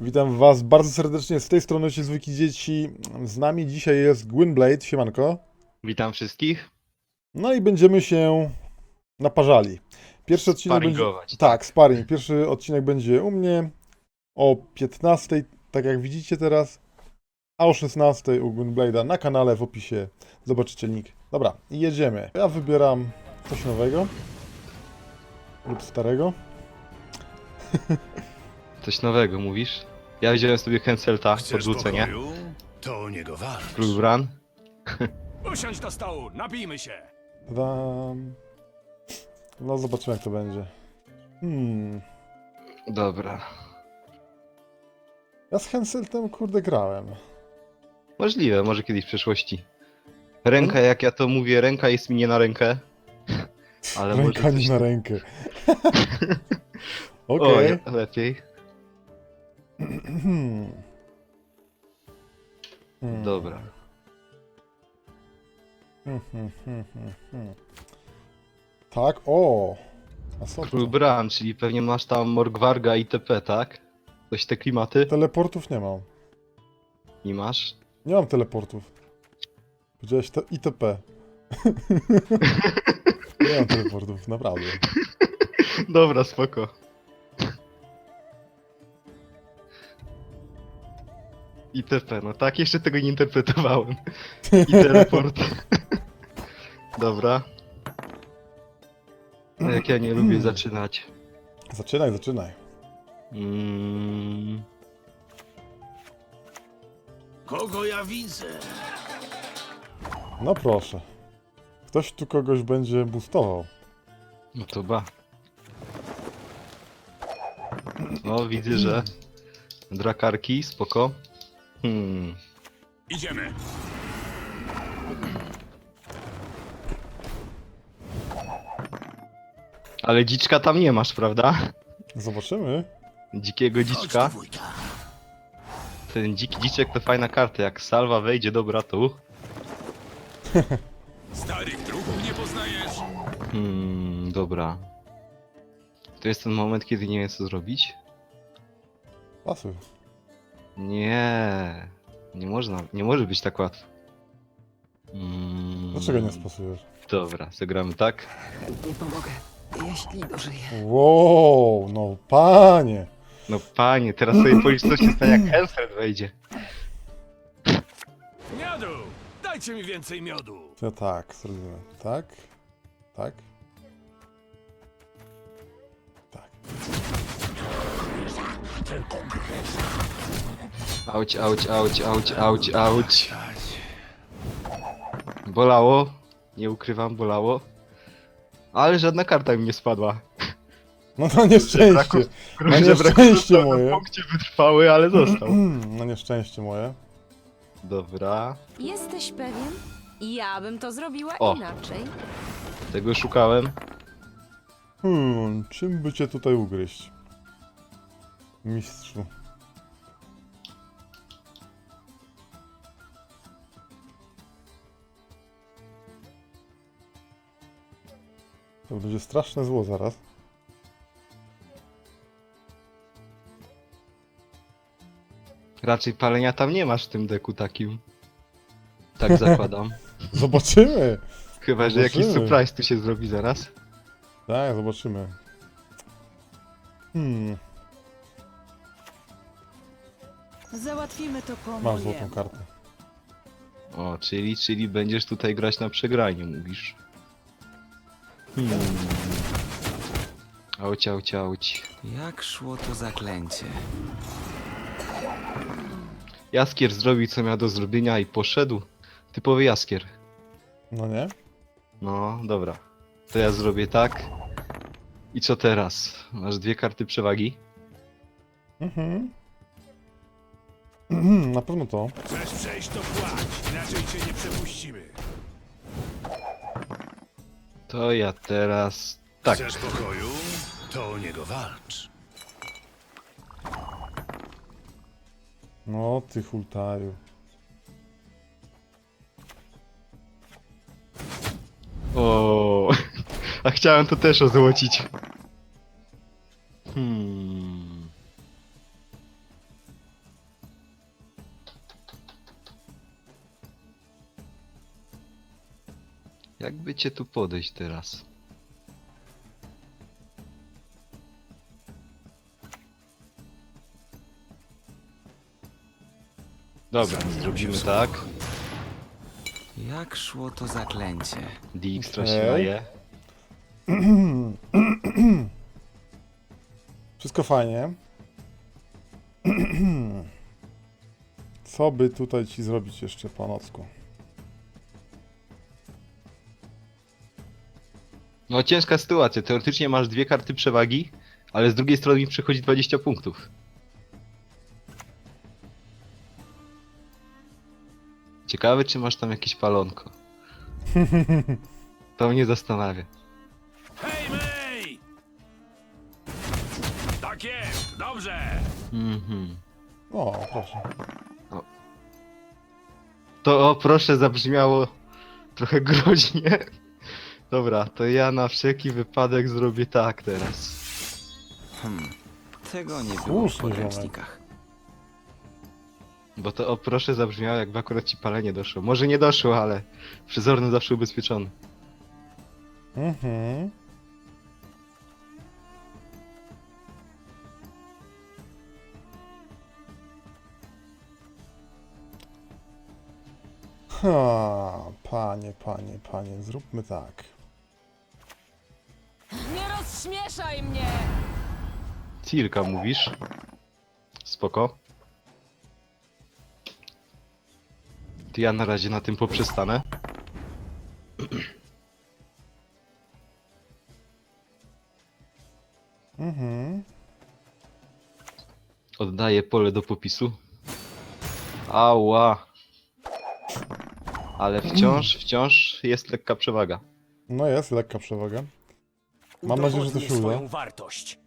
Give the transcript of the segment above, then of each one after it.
Witam was bardzo serdecznie z tej strony zwykli dzieci. Z nami dzisiaj jest Gwynblade, siemanko. Witam wszystkich. No i będziemy się naparzali. Pierwszy odcinek będzie... Tak, sparring. Pierwszy odcinek będzie u mnie o 15, tak jak widzicie teraz, a o 16 u Gwynblade'a na kanale w opisie zobaczycie link. Dobra, jedziemy. Ja wybieram coś nowego lub starego. Coś nowego mówisz? Ja wziąłem sobie Henselta, podrzucenie. To o niego walcz. Król Bran. Usiądź do stołu, napijmy się. Tadam. No zobaczymy jak to będzie. Hmm. Dobra. Ja z Henseltem kurde grałem. Możliwe, może kiedyś w przyszłości. Ręka, jak ja to mówię, ręka jest mi nie na rękę. Ale może Ręka coś... nie na rękę. Okej. lepiej. Dobra. Tak, o! A co Król to? Bran, czyli pewnie masz tam Morgwarga itp., tak? Coś te klimaty? Teleportów nie mam. Nie masz? Nie mam teleportów. Powiedziałeś to ITP. nie mam teleportów, naprawdę. Dobra, spoko. ITP, no tak, jeszcze tego nie interpretowałem. I teleport. Dobra. No jak ja nie lubię zaczynać. Zaczynaj, zaczynaj. Mm, Kogo ja widzę? No proszę. Ktoś tu kogoś będzie boostował. no to ba. No, widzę, że drakarki, spoko. Hmm. Idziemy. Ale dziczka tam nie masz, prawda? Zobaczymy. Dzikiego dziczka. Ten dziki dziczek to fajna karta. Jak salwa wejdzie do bratu. Starych trupów nie poznajesz? Hmm, dobra. To jest ten moment, kiedy nie wiem co zrobić? Pasuj. Nie. Nie można, nie może być tak łatwo. Hmm, Dlaczego nie spasujesz? Dobra, zagramy tak. Chętnie pomogę, jeśli dożyję. Wow, no panie. No panie, teraz sobie policz co się stanie jak Hensel wejdzie. Miodu! Dajcie mi więcej miodu. To tak, zrobimy. Tak, tak. Tak. Auć, auć, auć, auć, auć, auć. Bolało. Nie ukrywam, bolało. Ale żadna karta mi nie spadła. No na nieszczęście. Na nieszczęście Na moje. punkcie wytrwały, ale został. Na nieszczęście moje. Dobra, Jesteś pewien? Ja bym to zrobiła O. inaczej. tego szukałem. Hmm, czym by cię tutaj ugryźć? Mistrzu. To będzie straszne zło zaraz. Raczej palenia tam nie masz w tym deku takim. Tak zakładam. Zobaczymy! Chyba, że jakiś Zobaczymy. surprise tu się zrobi zaraz. Tak, zobaczymy. Hmm, Załatwimy to po masz złotą kartę. O, czyli, czyli będziesz tutaj grać na przegraniu, mówisz. Hmm. Auć, auć, auć. Jak szło to zaklęcie? Jaskier zrobił co miał do zrobienia i poszedł. Typowy jaskier. No nie? No, dobra. To ja zrobię tak. I co teraz? Masz dwie karty przewagi? Mhm. Mhm, Na pewno to. Chcesz przejść, to płać, inaczej cię nie przepuścimy. To ja teraz... Tak. Chcesz pokoju? To o niego walcz. No, ty hultaju. O, A chciałem to też ozłocić. Cię tu podejść teraz? Dobra, zrobimy tak. Jak szło to zaklęcie? Dijkstra Okej. się daje. Wszystko fajnie. Co by tutaj ci zrobić jeszcze po nocku? No ciężka sytuacja. Teoretycznie masz dwie karty przewagi, ale z drugiej strony mi przychodzi 20 punktów. Ciekawe, czy masz tam jakieś palonko. To mnie zastanawia. Hej, May! Tak jest, dobrze! Mhm. O, proszę. To o, proszę, zabrzmiało trochę groźnie. Dobra, to ja na wszelki wypadek zrobię tak teraz. Hmm. Tego nie było w Słusznie, podręcznikach. Bo to o, proszę zabrzmiało, jakby akurat ci palenie doszło. Może nie doszło, ale przezorny zawsze ubezpieczony. Mhm. Ha, panie, panie, panie, zróbmy tak. Nie rozśmieszaj mnie! Cirka mówisz? Spoko. To ja na razie na tym poprzestanę. Mhm. Oddaję pole do popisu. Ała. Ale wciąż, wciąż jest lekka przewaga. No jest lekka przewaga. Mam nadzieję, że to się uda. swoją wartość.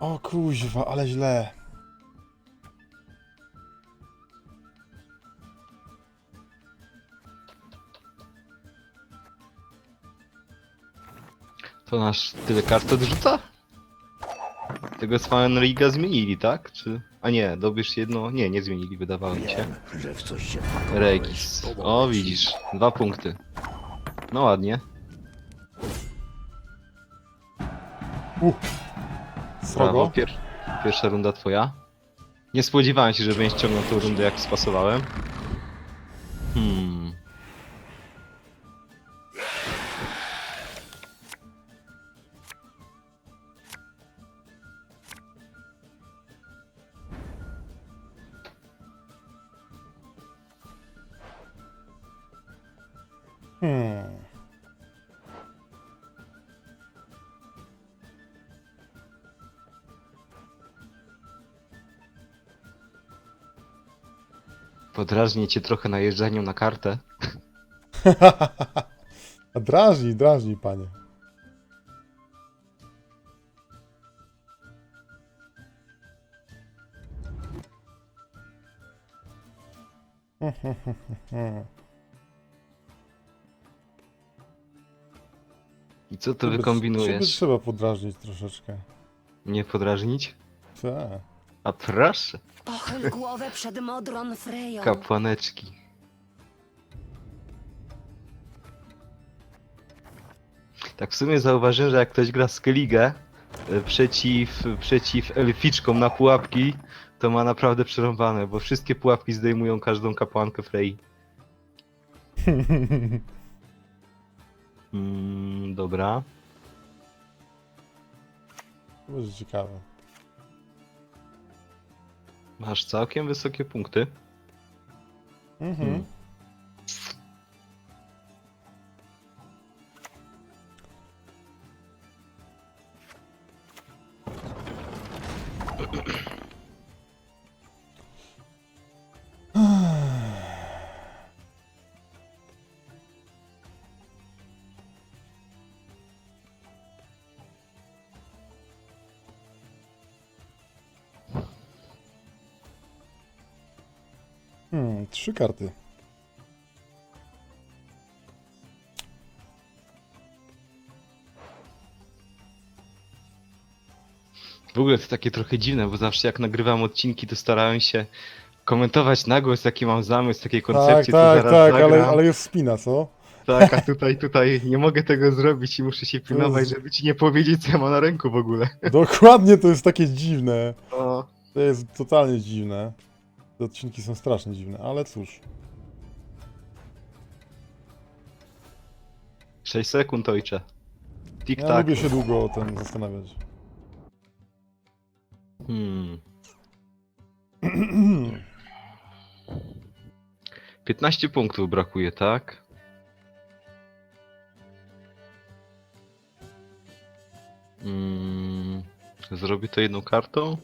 O kuźwa, ale źle. To nasz tyle kart odrzuca? Tego Swan Riga zmienili, tak? Czy... A nie, dobierz jedno... Nie, nie zmienili, wydawało mi się. że w coś się Regis. O, widzisz. Dwa punkty. No ładnie. Brawo. Srogo. Pier... Pierwsza runda twoja. Nie spodziewałem się, że będziesz ciągnął tą rundę jak spasowałem. Hmm. Hmm. Podrażnię cię trochę najeżdżaniem na kartę. Drażni, drażni, panie. I co to Ciebie- Ciebie wykombinujesz? trzeba podrażnić troszeczkę. Nie podrażnić? Tak. A proszę, Pochyl głowę przed modron Freją. kapłaneczki. Tak w sumie zauważyłem, że jak ktoś gra Skellige e, przeciw, przeciw elficzkom na pułapki, to ma naprawdę przerąbane, bo wszystkie pułapki zdejmują każdą kapłankę Frey. Mm, dobra. To będzie ciekawe. Masz całkiem wysokie punkty. Mhm. Hmm. Hmm, trzy karty. W ogóle to takie trochę dziwne, bo zawsze jak nagrywam odcinki, to starałem się komentować na głos, jaki mam zamysł, takiej Tak, koncepcji, tak, tak, zagram. ale, ale jest spina, co? Tak, a tutaj, tutaj nie mogę tego zrobić i muszę się pilnować, jest- żeby ci nie powiedzieć, co ja mam na ręku w ogóle. Dokładnie, to jest takie dziwne. O, To jest totalnie dziwne. Te odcinki są strasznie dziwne, ale cóż. 6 sekund, ojcze. Ja tak. lubię się długo o tym zastanawiać. Hmm. 15 punktów brakuje, tak? Mm, zrobię to jedną kartą?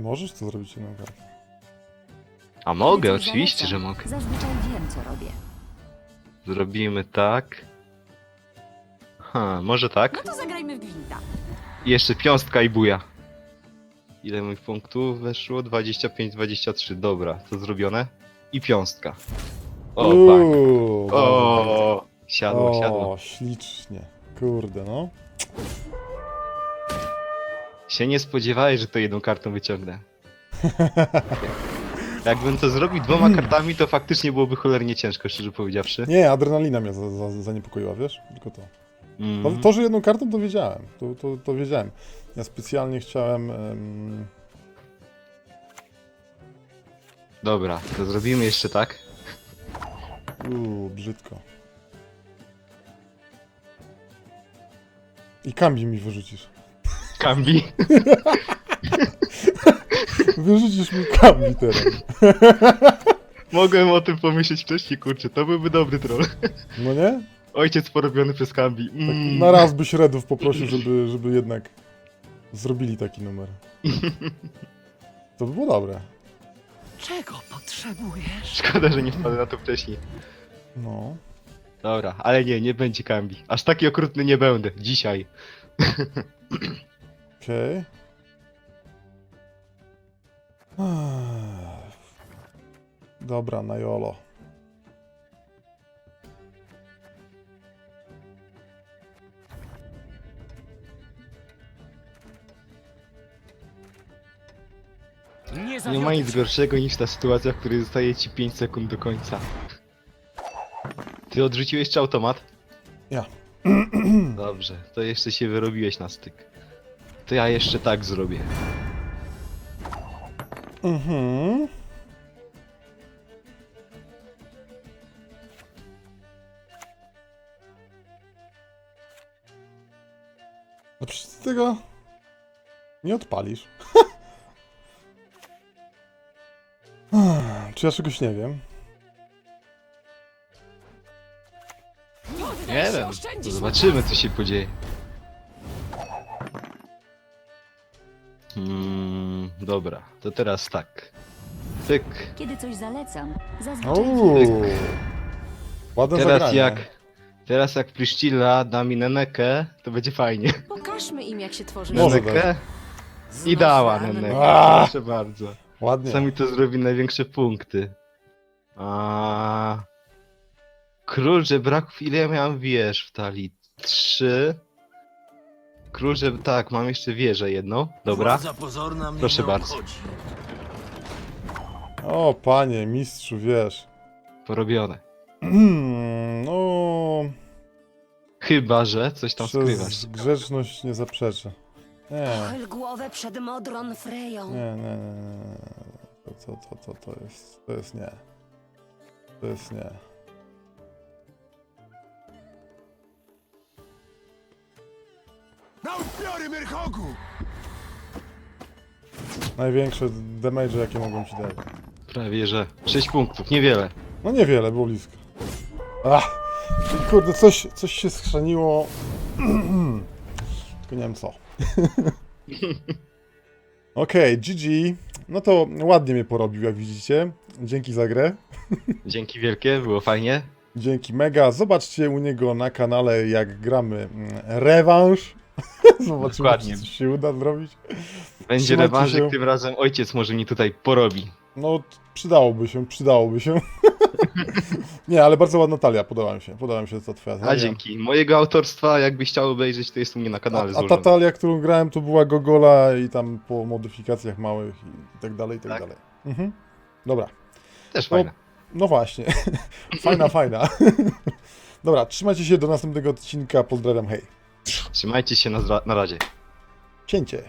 Możesz to zrobić jedną kartę. A mogę, oczywiście, że mogę. Zazwyczaj wiem, co robię. Zrobimy tak. Ha, może tak? No to zagrajmy w gwinta. I jeszcze piąstka i buja. Ile moich punktów weszło? 25, 23. Dobra, to zrobione. I piąstka. O, tak. Uuu, O, siadło, o, siadło. ślicznie. Kurde, no. Się nie spodziewałeś, że to jedną kartą wyciągnę. Jakbym to zrobił dwoma kartami, to faktycznie byłoby cholernie ciężko, szczerze powiedziawszy. Nie, adrenalina mnie za, za, zaniepokoiła, wiesz? Tylko to. Mm. to. To, że jedną kartą to wiedziałem. To, to, to wiedziałem. Ja specjalnie chciałem. em, Dobra, to zrobimy jeszcze tak. Uuu, brzydko. I kambi mi wyrzucisz. Kambi. Wyrzucisz mi kambi teraz. Mogłem o tym pomyśleć wcześniej, kurczę, to byłby dobry troll. No nie? Ojciec porobiony przez Kambi. Tak Mm. na raz byś Redów poprosił, żeby, żeby jednak zrobili taki numer. To by było dobre. Czego potrzebujesz? Szkoda, że nie wpadłem na to wcześniej. No. Dobra, ale nie, nie będzie Kambi. Aż taki okrutny nie będę. Dzisiaj. Okej. Okay. Dobra, na jolo. Nie ma nic gorszego niż ta sytuacja, w której zostaje ci 5 sekund do końca. Ty odrzuciłeś czy automat? Ja. Dobrze, to jeszcze się wyrobiłeś na styk. To ja jeszcze tak zrobię. Mhm. No przecież ty tego nie odpalisz. Czy ja czegoś nie wiem? Nie wiem, to zobaczymy co się podzieje. Dobra, to teraz tak. Tyk. Kiedy coś zalecam, zazwyczaj Uuu. Ładne Teraz zagranie. jak... Teraz jak Priscilla da mi Nenekę, to będzie fajnie. Pokażmy im, jak się tworzy Może Nenekę i dała Nenekę. Proszę bardzo. Ładnie. Co mi to zrobi największe punkty? A... Król żebraków, ile ja miałem wież w talii? Trzy. Król żeb... tak, mam jeszcze wieżę jedną. Dobra. Władza pozorna mnie Proszę nie bardzo. obchodzi. O, panie, mistrzu, wiesz. Porobione. no... Chyba, że coś tam Przez skrywasz. grzeczność nie zaprzeczę. Nie, Pochyl głowę przed modron Freją. nie, nie, nie, nie. nie. To, to, to, to, to jest, to jest nie. To jest nie. Na odbiory Myrchogu! Największe damage, jakie mogą ci dać. Prawie, że 6 punktów, niewiele. No niewiele, było blisko. Ach, kurde, coś, coś się skrzaniło. Tylko nie wiem co. Okej, GG. No to ładnie mnie porobił, jak widzicie. Dzięki za grę. Dzięki wielkie, było fajnie. Dzięki mega. Zobaczcie u niego na kanale, jak gramy mm, rewanż. Zobaczymy, Dokładnie. czy coś się uda zrobić. Będzie Trzymajcie rewanżyk, się. tym razem ojciec może mi tutaj porobi. No, t- przydałoby się, przydałoby się. Nie, ale bardzo ładna talia, podoba mi się. Podoba mi się ta twoja talia. A dzięki. Mojego autorstwa, jakbyś chciał obejrzeć, to jest u mnie na kanale A, a ta złożone. talia, którą grałem, to była Gogola i tam po modyfikacjach małych i tak dalej, i tak, Tak. dalej. Mhm. Dobra. Też fajne. No właśnie. fajna, fajna. Dobra, trzymajcie się do następnego odcinka. Pozdrawiam, hej. Trzymajcie się na, na razie. Cięcie.